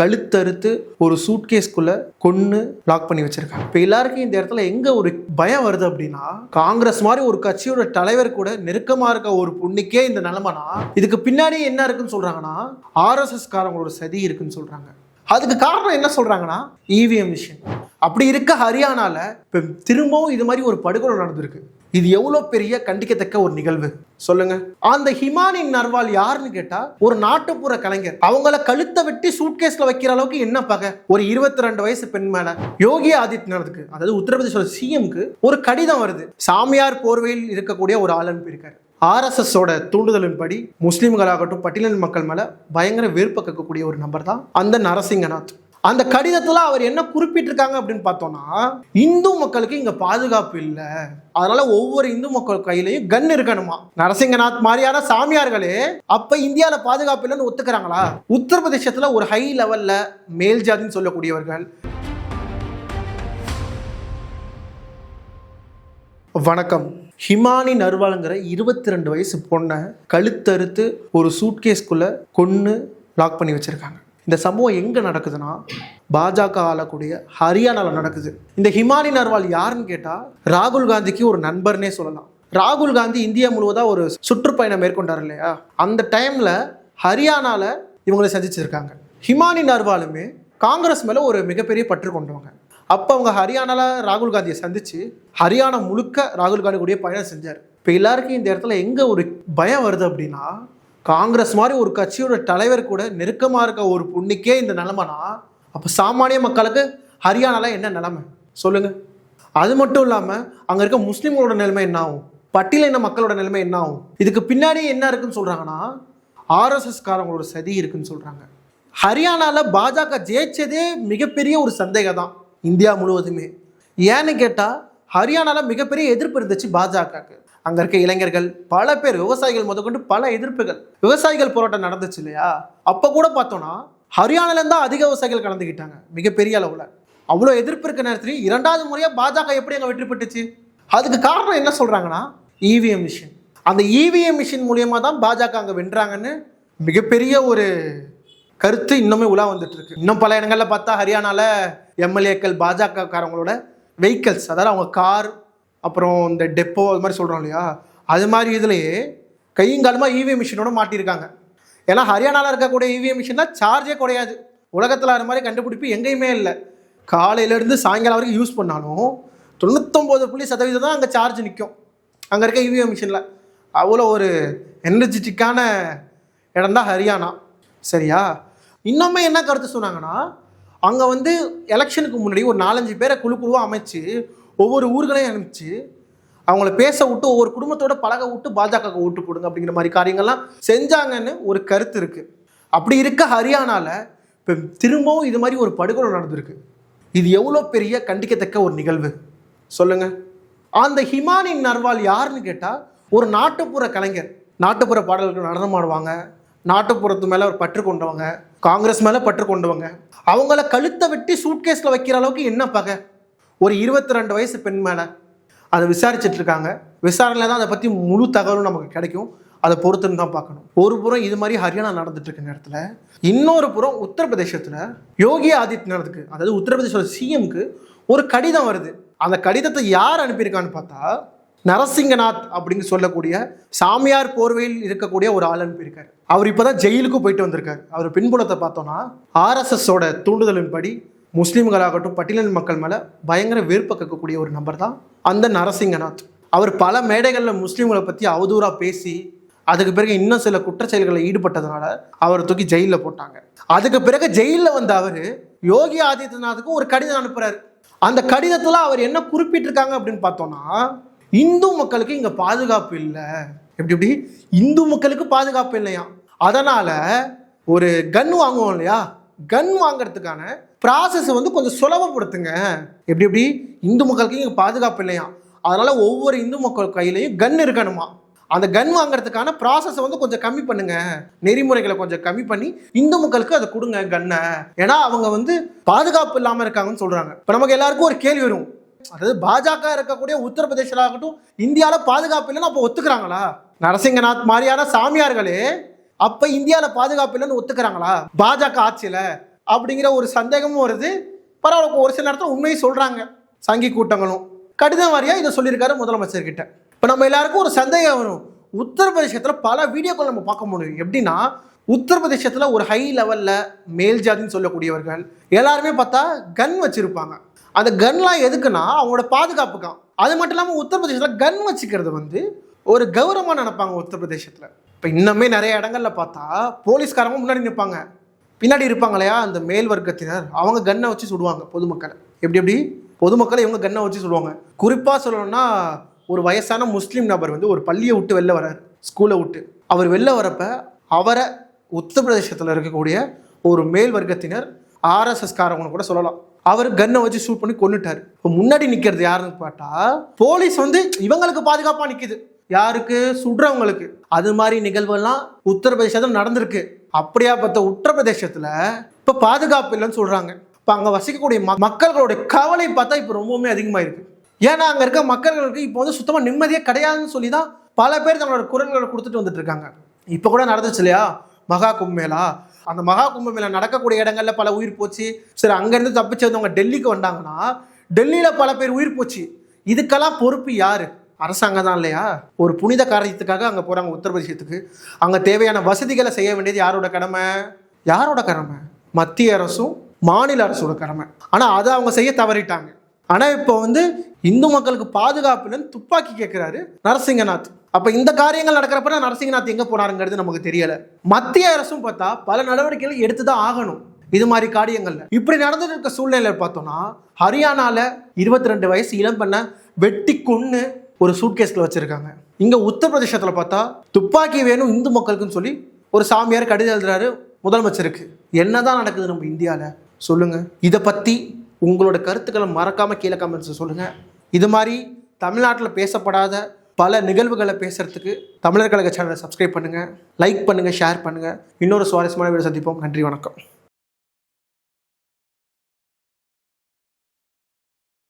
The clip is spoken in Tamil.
கழுத்தறுத்து ஒரு சூட்கேஸ்க்குள்ள கொன்று லாக் பண்ணி வச்சிருக்காங்க. இப்போ எல்லாருக்கும் இந்த இடத்துல எங்க ஒரு பயம் வருது அப்படின்னா காங்கிரஸ் மாதிரி ஒரு கட்சியோட தலைவர் கூட நெருக்கமா இருக்க ஒரு பொண்ணுக்கே இந்த நிலைமைனா இதுக்கு பின்னாடி என்ன இருக்குன்னு சொல்றாங்கன்னா ஆர்எஸ்எஸ் காரங்களோட சதி இருக்குன்னு சொல்றாங்க. அதுக்கு காரணம் என்ன சொல்றாங்கன்னா இவிஎம் மிஷின் அப்படி இருக்க ஹரியானால இப்போ திரும்பவும் இது மாதிரி ஒரு படுகொலை நடந்திருக்கு. இது எவ்வளோ பெரிய கண்டிக்கத்தக்க ஒரு நிகழ்வு? சொல்லுங்க. அந்த ஹிமானின் நர்வால் யாருன்னு கேட்டா ஒரு நாட்டுப்புற கலைஞர். அவங்கள கழுத்தை வெட்டி சூட்கேஸ்ல வைக்கிற அளவுக்கு என்ன பகை? ஒரு இருபத்தி ரெண்டு வயசு பெண் மேல. யோகி ஆதித்யநாத்துக்கு அதாவது உத்தரப்பிரதேச சிஎம்க்கு ஒரு கடிதம் வருது. சாமியார் போர்வையில் இருக்கக்கூடிய ஒரு ஆள் அனுப்பியிருக்காரு ஆர்எஸ்எஸோட தூண்டுதலின்படி முஸ்லீம்களாகட்டும் பட்டியலின் மக்கள் மேல பயங்கர வெறுப்ப கக்கக்கூடிய ஒரு நபர் தான் அந்த நரசிங்கநாத். அந்த கடிதத்தில் அவர் என்ன குறிப்பிட்டிருக்காங்க அப்படின்னு பார்த்தோம்னா இந்து மக்களுக்கு இங்கே பாதுகாப்பு இல்லை. அதனால ஒவ்வொரு இந்து மக்கள் கையிலையும் கன் இருக்கணுமா? நரசிங்கநாத் மாதிரியான சாமியார்களே அப்ப இந்தியாவில் பாதுகாப்பு இல்லைன்னு ஒத்துக்கிறாங்களா? உத்தரப்பிரதேசத்தில் ஒரு ஹை லெவல்ல மேல் ஜாதின்னு சொல்லக்கூடியவர்கள். வணக்கம். ஹிமானி நர்வாலுங்கிற இருபத்தி ரெண்டு வயசு பொண்ணை கழுத்தறுத்து ஒரு சூட்கேஸ்குள்ளே கொன்று லாக் பண்ணி வச்சுருக்காங்க. இந்த சம்பவம் எங்கே நடக்குதுன்னா பாஜக ஆளக்கூடிய ஹரியானாவில் நடக்குது. இந்த ஹிமாலி நர்வால் யாருன்னு கேட்டால் ராகுல் காந்திக்கு ஒரு நண்பர்னே சொல்லலாம். ராகுல் காந்தி இந்தியா முழுவதாக ஒரு சுற்றுப்பயணம் மேற்கொண்டார் இல்லையா? அந்த டைமில் ஹரியானாவில் இவங்களை சந்திச்சிருக்காங்க. ஹிமானி நர்வாலுமே காங்கிரஸ் மேலே ஒரு மிகப்பெரிய பற்று கொண்டவங்க. அப்போ அவங்க ஹரியானாவில் ராகுல் காந்தியை சந்தித்து ஹரியானா முழுக்க ராகுல் காந்தி கூடிய பயணம் செஞ்சார். இப்போ எல்லாருக்கும் இந்த இடத்துல எங்கே ஒரு பயம் வருது அப்படின்னா காங்கிரஸ் மாதிரி ஒரு கட்சியோட தலைவர் கூட நெருக்கமாக இருக்க ஒரு பொண்ணுக்கே இந்த நிலமைனா அப்போ சாமானிய மக்களுக்கு ஹரியானால என்ன நிலைமை? சொல்லுங்கள் அது மட்டும் இல்லாமல் அங்கே இருக்க முஸ்லீம்களோட நிலைமை என்ன ஆகும் பட்டியலின மக்களோட நிலைமை என்ன ஆகும் இதுக்கு பின்னாடி என்ன இருக்குன்னு சொல்கிறாங்கன்னா ஆர்எஸ்எஸ் காரங்களோட சதி இருக்குன்னு சொல்கிறாங்க ஹரியானாவில் பாஜக ஜெயிச்சதே மிகப்பெரிய ஒரு சந்தேகம் தான் இந்தியா முழுவதுமே. ஏன்னு கேட்டால் ஹரியானாவில் மிகப்பெரிய எதிர்ப்பு இருந்துச்சு பாஜகவுக்கு அங்கே இருக்க இளைஞர்கள் பல பேர் விவசாயிகள் முதற்கொண்டு பல எதிர்ப்புகள். விவசாயிகள் போராட்டம் நடந்துச்சு இல்லையா? அப்போ கூட பார்த்தோன்னா ஹரியானாலேருந்து தான் அதிக விவசாயிகள் கலந்துக்கிட்டாங்க மிகப்பெரிய அளவில். அவ்வளோ எதிர்ப்பு இருக்க நேரத்துலையும் இரண்டாவது முறையாக பாஜக எப்படி அங்கே வெற்றி பெற்றுச்சு? அதுக்கு காரணம் என்ன சொல்கிறாங்கன்னா இவிஎம் மிஷின் அந்த இவிஎம் மிஷின் மூலியமாக தான் பாஜக அங்கே வென்றாங்கன்னு மிகப்பெரிய ஒரு கருத்து இன்னுமே உலா வந்துட்டு இருக்கு. இன்னும் பல இடங்களில் பார்த்தா ஹரியானால எம்எல்ஏக்கள் பாஜக காரங்களோட வெஹிக்கல்ஸ் அதாவது அவங்க கார் அப்புறம் இந்த டெப்போ அது மாதிரி சொல்கிறோம் இல்லையா? அது மாதிரி இதுலேயே கையங்காலமாக இவிஎம் மிஷினோட மாட்டியிருக்காங்க ஏன்னா ஹரியானாவில் இருக்கக்கூடிய இவிஎம் மிஷினில் சார்ஜே கிடையாது உலகத்தில் அது மாதிரி கண்டுபிடிப்பு எங்கேயுமே இல்லை. காலையிலேருந்து சாயங்காலம் வரைக்கும் யூஸ் பண்ணாலும் தொண்ணூத்தொம்பது புள்ளி சதவீதம் தான் அங்கே சார்ஜ் நிற்கும் அங்கே இருக்க இவிஎம் மிஷினில் அவ்வளோ ஒரு எனர்ஜெட்டிக்கான இடம் தான் ஹரியானா. சரியா? இன்னுமே என்ன கருத்து சொன்னாங்கன்னா அங்கே வந்து எலெக்ஷனுக்கு முன்னாடி ஒரு நாலஞ்சு பேரை குழு குழுவாக அமைச்சு ஒவ்வொரு ஊர்களையும் அனுப்பிச்சு அவங்கள பேச விட்டு ஒவ்வொரு குடும்பத்தோட பழக விட்டு பாஜகவுக்கு ஓட்டு போடுங்க அப்படிங்கிற மாதிரி காரியங்கள்லாம் செஞ்சாங்கன்னு ஒரு கருத்து இருக்குது அப்படி இருக்க ஹரியானாவில் இப்போ திரும்பவும் இது மாதிரி ஒரு படுகொலை நடந்திருக்கு. இது எவ்வளோ பெரிய கண்டிக்கத்தக்க ஒரு நிகழ்வு? சொல்லுங்க. அந்த ஹிமானி நர்வால் யாருன்னு கேட்டால் ஒரு நாட்டுப்புற கலைஞர் நாட்டுப்புற பாடல்கள் நடனமாடுவாங்க. நாட்டுப்புறத்து மேலே ஒரு பற்று கொண்டவங்க காங்கிரஸ் மேலே பற்று கொண்டவங்க. அவங்கள கழுத்தை வெட்டி சூட்கேஸில் வைக்கிற அளவுக்கு என்ன பகை? ஒரு இருபத்தி ரெண்டு வயசு பெண் மேலே அதை விசாரிச்சிட்ருக்காங்க விசாரணையில் தான் அதை பற்றி முழு தகவலும் நமக்கு கிடைக்கும். அதை பொறுத்துன்னு தான் பார்க்கணும். ஒரு புறம் இது மாதிரி ஹரியானா நடந்துட்டு இருக்க நேரத்தில் இன்னொரு புறம் உத்தரப்பிரதேசத்தில் யோகி ஆதித்யநாத்துக்கு அதாவது உத்தரப்பிரதேச சிஎம்க்கு ஒரு கடிதம் வருது. அந்த கடிதத்தை யார் அனுப்பியிருக்கான்னு பார்த்தா நரசிங்கநாத் அப்படின்னு சொல்லக்கூடிய சாமியார் போர்வையில் இருக்கக்கூடிய ஒரு ஆள் அனுப்பியிருக்கார் அவர் இப்போதான் ஜெயிலுக்கு போயிட்டு வந்திருக்கார். அவர் பின்புலத்தை பார்த்தோம்னா ஆர்எஸ்எஸோட தூண்டுதலின்படி முஸ்லீம்களாகட்டும் பட்டியலின் மக்கள் மேலே பயங்கர வெறுப்பை கக்கக்கூடிய ஒரு நபர் தான் அந்த நரசிங்கநாத். அவர் பல மேடைகளில் முஸ்லீம்களை பற்றி அவதூறாக பேசி அதுக்கு பிறகு இன்னும் சில குற்றச்செயல்களில் ஈடுபட்டதுனால அவரை தூக்கி ஜெயிலில் போட்டாங்க. அதுக்கு பிறகு ஜெயிலில் வந்த அவர் யோகி ஆதித்யநாத்துக்கும் ஒரு கடிதம் அனுப்புகிறார் அந்த கடிதத்தில் அவர் என்ன குறிப்பிட்டிருக்காங்க அப்படின்னு பார்த்தோம்னா இந்து மக்களுக்கு இங்கே பாதுகாப்பு இல்லை. எப்படி எப்படி? இந்து மக்களுக்கு பாதுகாப்பு இல்லையா? அதனால் ஒரு கன் வாங்குவோம் இல்லையா? கன் வாங்குறதுக்கான ப்ராசஸ் வந்து கொஞ்சம் சுலபப்படுத்துங்க. எப்படி எப்படி? இந்து மக்களுக்கு இங்கே பாதுகாப்பு இல்லையா? அதனால் ஒவ்வொரு இந்து மக்கள் கையிலையும் கன் இருக்கணுமா? அந்த கன் வாங்குறதுக்கான ப்ராசஸை வந்து கொஞ்சம் கம்மி பண்ணுங்க. நெறிமுறைகளை கொஞ்சம் கம்மி பண்ணி இந்து மக்களுக்கு அதை கொடுங்க கன்னை ஏன்னா அவங்க வந்து பாதுகாப்பு இல்லாமல் இருக்காங்கன்னு சொல்கிறாங்க இப்போ நமக்கு எல்லாருக்கும் ஒரு கேள்வி வரும். அதாவது பாஜக இருக்கக்கூடிய உத்தரப்பிரதேசில் ஆகட்டும் இந்தியாவில் பாதுகாப்பு இல்லைன்னு அப்போ ஒத்துக்கிறாங்களா? நரசிங்கநாத் மாதிரியான சாமியார்களே அப்போ இந்தியாவில் பாதுகாப்பு இல்லைன்னு ஒத்துக்கிறாங்களா? பாஜக ஆட்சியில் அப்படிங்கிற ஒரு சந்தேகமும் வருது. பரவாயில்ல ஒரு சில நேரத்தில் உண்மையை சொல்றாங்க சங்கி கூட்டங்களும். கடிதம் வாரியா இதை சொல்லியிருக்காரு முதலமைச்சர் கிட்ட. இப்போ நம்ம எல்லாருக்கும் ஒரு சந்தேகம் வரும். உத்தரப்பிரதேசத்தில் பல வீடியோக்கள் நம்ம பார்க்க முடியும். எப்படின்னா உத்தரப்பிரதேசத்தில் ஒரு ஹை லெவலில் மேல் ஜாதின்னு சொல்லக்கூடியவர்கள் எல்லாருமே பார்த்தா கன் வச்சுருப்பாங்க. அந்த கன்லாம் எதுக்குன்னா அவங்களோட பாதுகாப்புக்கான் அது மட்டும் இல்லாமல் உத்தரப்பிரதேசத்தில் கன் வச்சுக்கிறது வந்து ஒரு கௌரவமாக நினைப்பாங்க உத்தரப்பிரதேசத்தில். இப்போ இன்னுமே நிறைய இடங்கள்ல பார்த்தா போலீஸ்காரங்க முன்னாடி நிற்பாங்க. பின்னாடி இருப்பாங்க இல்லையா அந்த மேல் வர்க்கத்தினர். அவங்க கன்னை வச்சு சுடுவாங்க பொதுமக்களை. எப்படி எப்படி? பொதுமக்களை இவங்க கன்னை வச்சு சுடுவாங்க. குறிப்பாக சொல்லணும்னா ஒரு வயசான முஸ்லீம் நபர் வந்து ஒரு பள்ளியை விட்டு வெளில வரார். ஸ்கூலை விட்டு. அவர் வெளில வரப்ப அவரை உத்தரப்பிரதேசத்தில் இருக்கக்கூடிய ஒரு மேல் வர்க்கத்தினர் ஆர்எஸ்எஸ்காரவங்க கூட சொல்லலாம். அவர் கன்னை வச்சு ஷூட் பண்ணி கொண்டுட்டார் இப்போ முன்னாடி நிற்கிறது யாருன்னு பார்த்தா போலீஸ் வந்து இவங்களுக்கு பாதுகாப்பாக நிற்கிது யாருக்கு? சுடுறவங்களுக்கு. அது மாதிரி நிகழ்வுகள்லாம் உத்தரப்பிரதேசத்தில் நடந்திருக்கு. அப்படியா பார்த்த உத்தரப்பிரதேசத்தில் இப்போ பாதுகாப்பு இல்லைன்னு சொல்கிறாங்க இப்போ அங்கே வசிக்கக்கூடிய மக்களுடைய கவலை பார்த்தா இப்போ ரொம்பவுமே அதிகமாக இருக்கு ஏன்னா அங்கே இருக்க மக்களுக்கு இப்போ வந்து சுத்தமாக நிம்மதியே கிடையாதுன்னு சொல்லி தான் பல பேர் தங்களோட குரல்களை கொடுத்துட்டு வந்துட்டு இருக்காங்க. இப்போ கூட நடந்துச்சு இல்லையா? மகா கும்பமேளா. அந்த மகா கும்பமேளா நடக்கக்கூடிய இடங்கள்ல பல உயிர் போச்சு. சரி அங்கேருந்து தப்பிச்சு வந்தவங்க டெல்லிக்கு வந்தாங்கன்னா டெல்லியில் பல பேர் உயிர் போச்சு. இதுக்கெல்லாம் பொறுப்பு யாரு? அரசாங்கம் தான் இல்லையா? ஒரு புனித காரியத்துக்காக அங்கே போகிறாங்க உத்தரப்பிரதேசத்துக்கு. அங்கே தேவையான வசதிகளை செய்ய வேண்டியது யாரோட கடமை? யாரோட கடமை? மத்திய அரசும் மாநில அரசோட கடமை. ஆனால் அதை அவங்க செய்ய தவறிட்டாங்க. ஆனால் இப்போ வந்து இந்து மக்களுக்கு பாதுகாப்புன்னு துப்பாக்கி கேட்குறாரு நரசிங்கநாத். அப்போ இந்த காரியங்கள் நடக்கிறப்ப நரசிங்கநாத் எங்கே போனாருங்கிறது நமக்கு தெரியலை. மத்திய அரசும் பார்த்தா பல நடவடிக்கைகள் எடுத்து தான் ஆகணும். இது மாதிரி காரியங்கள்ல. இப்படி நடந்துட்டு இருக்க சூழ்நிலையில் பார்த்தோம்னா ஹரியானால இருபத்தி ரெண்டு வயசு இளம் பண்ண வெட்டி கொன்று ஒரு சூட்கேஸ்ல வச்சிருக்காங்க. இங்க உத்தரப்பிரதேசத்துல பார்த்தா துப்பாக்கி வேணும் இந்து மக்களுக்குன்னு சொல்லி ஒரு சாமியார் கடிதம் எழுதுறாரு முதலமைச்சருக்கு. என்னதான் நடக்குது நம்ம இந்தியாவில் சொல்லுங்க. இதை பத்தி உங்களோட கருத்துக்களை மறக்காமல் கீழே கமெண்ட்ஸ் சொல்லுங்கள் இது மாதிரி தமிழ்நாட்டில் பேசப்படாத பல நிகழ்வுகளை பேசுகிறதுக்கு தமிழர் கழக சேனலை சப்ஸ்கிரைப் பண்ணுங்கள் லைக் பண்ணுங்கள் ஷேர் பண்ணுங்கள் இன்னொரு சுவாரஸ்யமான வீடியோ சந்திப்போம். நன்றி வணக்கம்.